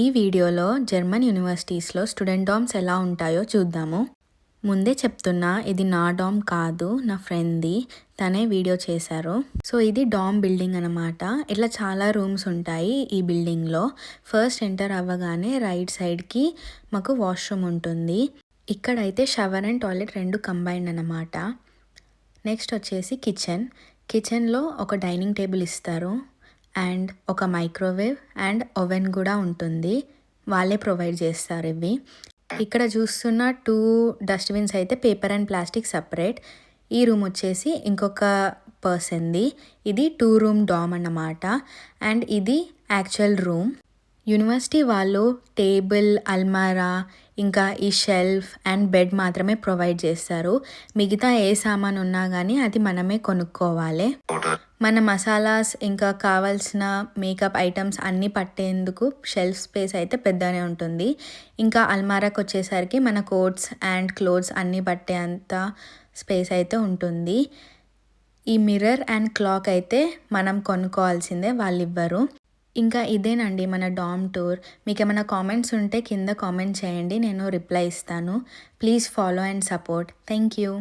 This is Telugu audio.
ఈ వీడియోలో జర్మన్ యూనివర్సిటీస్లో స్టూడెంట్ డామ్స్ ఎలా ఉంటాయో చూద్దాము. ముందే చెప్తున్నా ఇది నా డామ్ కాదు నా ఫ్రెండ్ది తనే వీడియో చేశారు. సో ఇది డామ్ బిల్డింగ్ అనమాట ఇట్లా చాలా రూమ్స్ ఉంటాయి ఈ బిల్డింగ్లో. ఫస్ట్ ఎంటర్ అవ్వగానే రైట్ సైడ్కి మాకు వాష్రూమ్ ఉంటుంది. ఇక్కడైతే షవర్ అండ్ టాయిలెట్ రెండు కంబైన్డ్ అనమాట నెక్స్ట్ వచ్చేసి కిచెన్. కిచెన్లో ఒక డైనింగ్ టేబుల్ ఇస్తారు. అండ్ ఒక మైక్రోవేవ్ అండ్ ఓవెన్ కూడా ఉంటుంది. వాళ్ళే ప్రొవైడ్ చేస్తారు ఇవి. ఇక్కడ చూస్తున్న టూ డస్ట్బిన్స్ అయితే పేపర్ అండ్ ప్లాస్టిక్ సపరేట్. ఈ రూమ్ వచ్చేసి ఇంకొక పర్సన్ది. ఇది టూ రూమ్ డామ్ అన్నమాట. అండ్ ఇది యాక్చువల్ రూమ్. యూనివర్సిటీ వాళ్ళు టేబుల్ అల్మారా ఇంకా ఈ షెల్ఫ్ అండ్ బెడ్ మాత్రమే ప్రొవైడ్ చేస్తారు. మిగతా ఏ సామాన్ ఉన్నా కానీ అది మనమే కొనుక్కోవాలి. మన మసాలాస్ ఇంకా కావాల్సిన మేకప్ ఐటమ్స్ అన్నీ పట్టేందుకు షెల్ఫ్ స్పేస్ అయితే పెద్దనే ఉంటుంది. ఇంకా అల్మారాకి వచ్చేసరికి మన కోట్స్ అండ్ క్లోత్స్ అన్నీ పట్టే అంత స్పేస్ అయితే ఉంటుంది. ఈ మిర్రర్ అండ్ క్లాక్ అయితే మనం కొనుక్కోవాల్సిందే వాళ్ళు ఇవ్వరు ఇంకా ఇదేనండి మన డామ్ టూర్. మీకు ఏమైనా కామెంట్స్ ఉంటే కింద కామెంట్ చేయండి నేను రిప్లై ఇస్తాను. Please follow and support. Thank you.